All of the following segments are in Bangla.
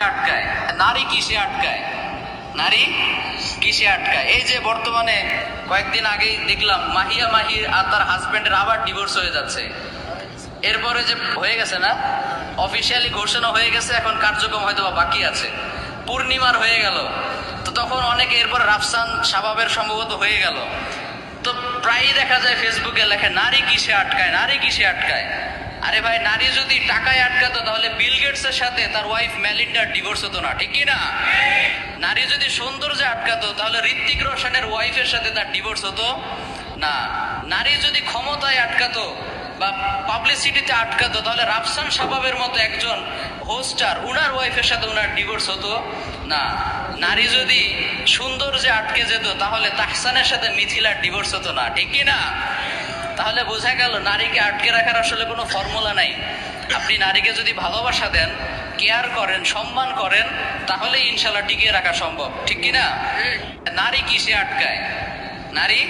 আটকায়। নারী কিসে আটকায়? নারী কিসে আটকায়? এই যে বর্তমানে কয়েকদিন আগেই দেখলাম, মাহিয়া মাহির আর তার হাজবেন্ডের আবার ডিভোর্স হয়ে যাচ্ছে। এরপরে যে হয়ে গেছে না অফিসিয়ালি ঘোষণা হয়ে গেছে, এখন কার্যক্রম হয়তো বাকি আছে। পূর্ণিমার হয়ে গেল। তো তখন অনেকে এরপর রাফসান শাবাবের সম্ভবত হয়ে গেল। তো প্রায়ই দেখা যায় ফেসবুকে লেখে, নারী কিসে আটকায়? নারী কিসে আটকায়? আরে ভাই, নারী যদি টাকায় আটকাতো, তাহলে বিল গেটসের সাথে তার ওয়াইফ ম্যালিন্ডার ডিভোর্স হতো না, ঠিক না? নারী যদি সৌন্দর্যে আটকাতো, তাহলে ঋত্বিক রোশনের ওয়াইফের সাথে তার ডিভোর্স হতো না। নারী যদি ক্ষমতায় আটকাতো বা পাবলিসিটিতে আটকাতো, তাহলে রাফসান শাবাবের মতো একজন হোস্টার উনার ওয়াইফের সাথে উনার ডিভোর্স হতো না। নারী যদি সৌন্দর্যে আটকে যেত, তাহলে তাহসানের সাথে মিথিলার ডিভোর্স হতো না, ঠিক না? তাহলে বোঝা গেল নারীকে আটকে রাখার আসলে কোনো ফর্মুলা নাই। আপনি নারীকে যদি ভালোবাসা দেন কেয়ার করেন, সম্মান করেন তাহলে ইনশাল্লাহ টিকিয়ে রাখা সম্ভব। ঠিক কি না নারী কিসে আটকায়? নারী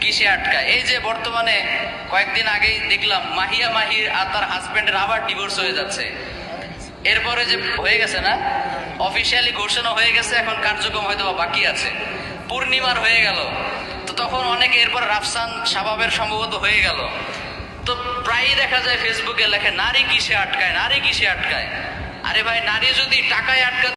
কিসে আটকায়? এই যে বর্তমানে কয়েকদিন আগেই দেখলাম, মাহিয়া মাহির আর তার হাজবেন্ডের আবার ডিভোর্স হয়ে যাচ্ছে। এরপরে যে হয়ে গেছে না? অফিসিয়ালি ঘোষণা হয়ে গেছে, এখন কার্যক্রম হয়তো বাকি আছে। পূর্ণিমার হয়ে গেল। তখন অনেক এরপর রাফসান স্বভাবের সম্ভবত হয়ে গেল। তো প্রায়ই দেখা যায় ফেসবুকে লেখে, নারী কিসে আটকায়? নারী কিসে আটকায়? আরে ভাই, নারী যদি টাকায় আটকাতো